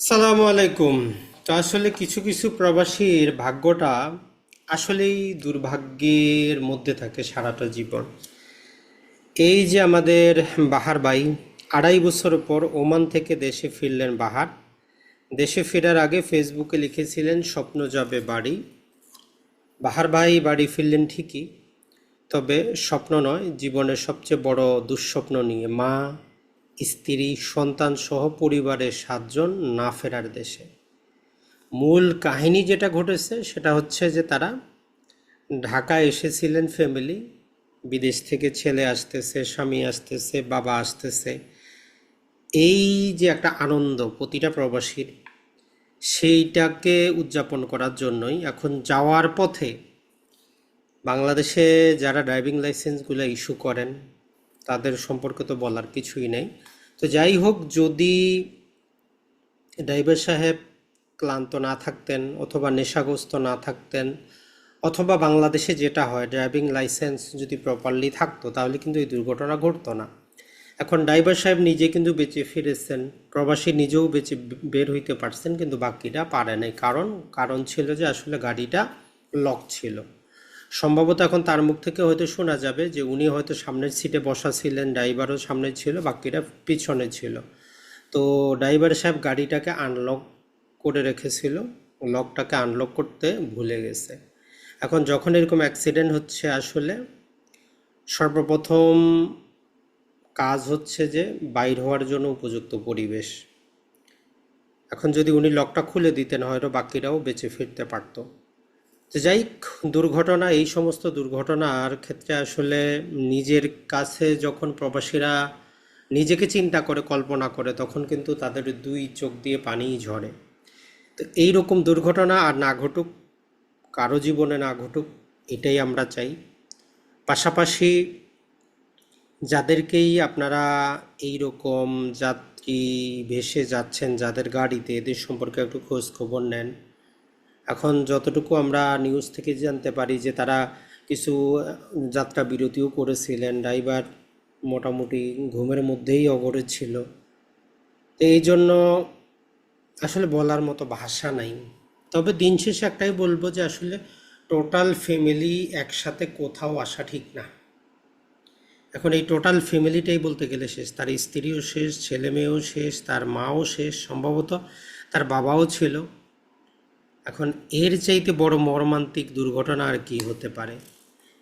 সালামু আলাইকুম। তো আসলে কিছু কিছু প্রবাসীর ভাগ্যটা আসলেই দুর্ভাগ্যের মধ্যে থাকে সারাটা জীবন। এই যে আমাদের বাহার ভাই, আড়াই বছর পর ওমান থেকে দেশে ফিরলেন বাহার। দেশে ফেরার আগে ফেসবুকে লিখেছিলেন, স্বপ্ন যাবে বাড়ি। বাহার ভাই বাড়ি ফিরলেন ঠিকই, তবে স্বপ্ন নয়, জীবনের সবচেয়ে বড় দুঃস্বপ্ন নিয়ে। মা স্ত্রী, সন্তান সহ পরিবারের সাতজন না ফেরার দেশে। মূল কাহিনী যেটা ঘটেছে সেটা হচ্ছে যে তারা ঢাকায় এসেছিলেন ফ্যামিলি বিদেশ থেকে ছেলে আসতেছে, স্বামী আসতেছে, বাবা আসতেছে। এই যে একটা আনন্দ প্রতিটা প্রবাসীর, সেইটাকে উদযাপন করার জন্যই এখন যাওয়ার পথে বাংলাদেশে যারা ড্রাইভিং লাইসেন্সগুলো ইস্যু করেন তাদের সম্পর্কে তো বলার কিছুই নেই। তো যাই হোক, যদি ড্রাইভার সাহেব ক্লান্ত না থাকতেন অথবা নেশাগ্রস্ত না থাকতেন, অথবা বাংলাদেশে যেটা হয়, ড্রাইভিং লাইসেন্স যদি প্রপারলি থাকতো, তাহলে কিন্তু এই দুর্ঘটনা ঘটতো না। এখন ড্রাইভার সাহেব নিজে কিন্তু বেঁচে ফিরেছেন, প্রবাসী নিজেও বেঁচে বের হইতে পারছেন, কিন্তু বাকিটা পারে নাই। কারণ কারণ ছিল যে আসলে গাড়িটা লক ছিল। সম্ভবত এখন তার মুখ থেকে হয়তো শোনা যাবে যে উনি হয়তো সামনের সিটে বসা ছিলেন, ড্রাইভারও সামনে ছিল, বাকিরা পিছনে ছিল। তো ড্রাইভার সাহেব গাড়িটাকে আনলক করে রেখেছিল। লকটাকে আনলক করতে ভুলে গেছে। এখন যখন এরকম অ্যাক্সিডেন্ট হচ্ছে আসলে, সর্বপ্রথম কাজ হচ্ছে যে বাইর হওয়ার জন্য উপযুক্ত পরিবেশ। এখন যদি উনি লকটা খুলে দিতেন, হয়তো বাকিরাও বেঁচে ফিরতে পারতো। তো যাই দুর্ঘটনা, এই সমস্ত দুর্ঘটনার ক্ষেত্রে আসলে নিজের কাছে যখন প্রবাসীরা নিজেকে চিন্তা করে, কল্পনা করে, তখন কিন্তু তাদের দুই চোখ দিয়ে পানিই ঝরে। তো এই রকম দুর্ঘটনা আর না ঘটুক, কারও জীবনে না ঘটুক, এটাই আমরা চাই। পাশাপাশি যাদেরকেই আপনারা এই রকম যাত্রী, ভেসে যাচ্ছেন, যাদের গাড়িতে, এদের সম্পর্কে একটু খোঁজ খবর নেন। এখন যতটুকু আমরা নিউজ থেকে জানতে পারি যে তারা কিছু যাত্রা বিরতিও করেছিলেন। ড্রাইভার মোটামুটি ঘুমের মধ্যেই অগরে ছিল। এই জন্য আসলে বলার মতো ভাষা নাই। তবে দিন শেষে একটাই বলব যে আসলে টোটাল ফ্যামিলি একসাথে কোথাও আসা ঠিক না। এখন এই টোটাল ফ্যামিলিটাই বলতে গেলে শেষ। তার স্ত্রীও শেষ ছেলে মেয়েও শেষ, তার মাও শেষ, সম্ভবত তার বাবাও ছিল। এখন এর চাইতে বড় মর্মান্তিক দুর্ঘটনা আর কি হতে পারে?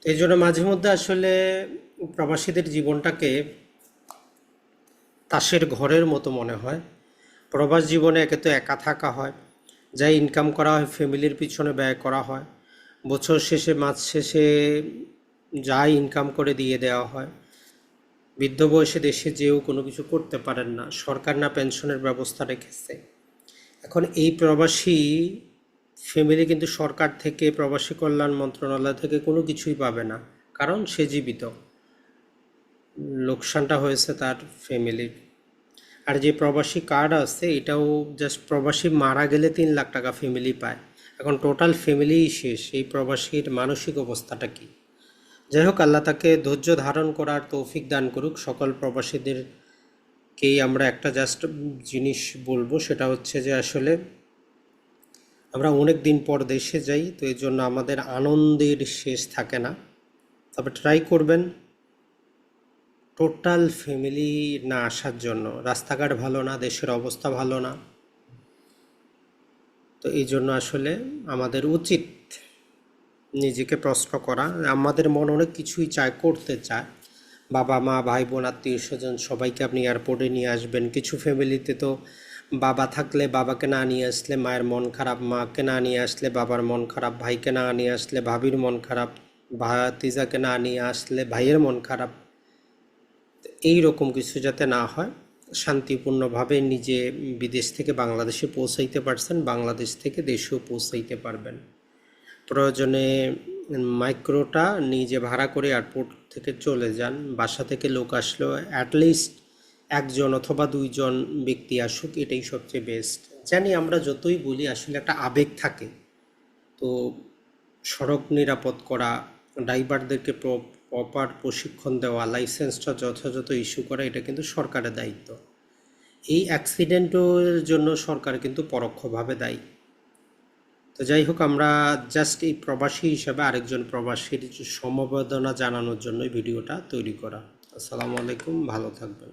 তো এই জন্য মাঝে মধ্যে আসলে প্রবাসীদের জীবনটাকে তাসের ঘরের মতো মনে হয়। প্রবাস জীবনে একে তো একা থাকা হয়, যা ইনকাম করা হয় ফ্যামিলির পিছনে ব্যয় করা হয়। বছর শেষে, মাস শেষে যা ইনকাম করে দিয়ে দেওয়া হয়। বৃদ্ধ বয়সে দেশে যেও কোনো কিছু করতে পারেন না, সরকার না পেনশনের ব্যবস্থা রেখেছে। এখন এই প্রবাসী ফ্যামিলি কিন্তু সরকার থেকে, প্রবাসী কল্যাণ মন্ত্রণালয় থেকে কোনো কিছুই পাবে না। কারণ সে জীবিত। লোকসানটা হয়েছে তার ফ্যামিলির। আর যে প্রবাসী কার্ড আছে, এটাও জাস্ট প্রবাসী মারা গেলে তিন লাখ টাকা ফ্যামিলি পায়। এখন টোটাল ফ্যামিলিই শেষ। এই প্রবাসীর মানসিক অবস্থাটা কি? যাই হোক, আল্লাহ তাকে ধৈর্য ধারণ করার তৌফিক দান করুক। সকল প্রবাসীদেরকেই আমরা একটা জাস্ট জিনিস বলব, সেটা হচ্ছে যে আসলে আমরা অনেক দিন পর দেশে যাই, তো এই জন্য আমাদের আনন্দের শেষ থাকে না। তবে ট্রাই করবেন। টোটাল ফ্যামিলি না আসার জন্য। রাস্তাঘাট ভালো না, দেশের অবস্থা ভালো না। তো এই জন্য আসলে আমাদের উচিত নিজেকে প্রশ্ন করা। আমাদের মন অনেক কিছুই চায়, করতে চায়। বাবা মা ভাই বোন আত্মীয় স্বজন সবাইকে আপনি এয়ারপোর্টে নিয়ে আসবেন। কিছু ফ্যামিলিতে তো বাবা থাকলে বাবাকে না নিয়ে আসলে মায়ের মন খারাপ, মাকে না নিয়ে আসলে বাবার মন খারাপ, ভাইকে না নিয়ে আসলে ভাবির মন খারাপ, ভাতিজাকে না নিয়ে আসলে ভাইয়ের মন খারাপ। এই রকম কিছু যাতে না হয়, শান্তিপূর্ণভাবে নিজে বিদেশ থেকে বাংলাদেশে পৌঁছাইতে পারছেন, বাংলাদেশ থেকে দেশেও পৌঁছাইতে পারবেন। প্রয়োজনে মাইক্রোটা নিজে ভাড়া করে এয়ারপোর্ট থেকে চলে যান, বাসা থেকে লোক আসলেও অ্যাটলিস্ট একজন অথবা দুইজন ব্যক্তি আসুক, এটাই সবচেয়ে বেস্ট জানি আমরা যতই বলি, আসলে একটা আবেগ থাকে। তো সড়ক নিরাপদ করা, ড্রাইভারদেরকে প্রপার প্রশিক্ষণ দেওয়া লাইসেন্সটা যথাযথ ইস্যু করা, এটা কিন্তু সরকারের দায়িত্ব। এই অ্যাক্সিডেন্টের জন্য সরকার কিন্তু পরোক্ষভাবে দায়ী। তো যাই হোক, আমরা জাস্ট এই প্রবাসী হিসাবে আরেকজন প্রবাসীর সমবেদনা জানানোর জন্য ভিডিওটা তৈরি করা। আসসালামু আলাইকুম, ভালো থাকবেন।